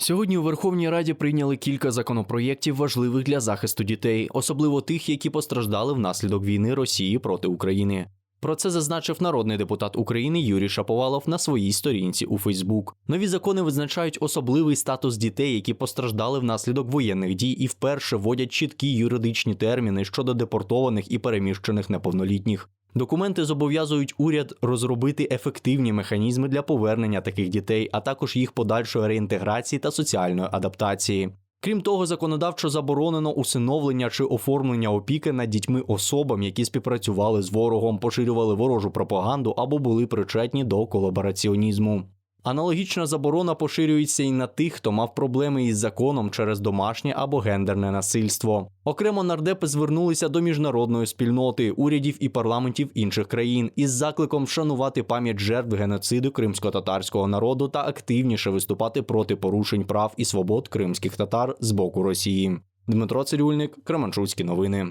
Сьогодні у Верховній Раді прийняли кілька законопроєктів важливих для захисту дітей, особливо тих, які постраждали внаслідок війни Росії проти України. Про це зазначив народний депутат України Юрій Шаповалов на своїй сторінці у Фейсбук. Нові закони визначають особливий статус дітей, які постраждали внаслідок воєнних дій, і вперше вводять чіткі юридичні терміни щодо депортованих і переміщених неповнолітніх. Документи зобов'язують уряд розробити ефективні механізми для повернення таких дітей, а також їх подальшої реінтеграції та соціальної адаптації. Крім того, законодавчо заборонено усиновлення чи оформлення опіки над дітьми особам, які співпрацювали з ворогом, поширювали ворожу пропаганду або були причетні до колабораціонізму. Аналогічна заборона поширюється і на тих, хто мав проблеми із законом через домашнє або гендерне насильство. Окремо нардепи звернулися до міжнародної спільноти, урядів і парламентів інших країн із закликом вшанувати пам'ять жертв геноциду кримсько-татарського народу та активніше виступати проти порушень прав і свобод кримських татар з боку Росії. Дмитро Цирюльник, Кременчуцькі новини.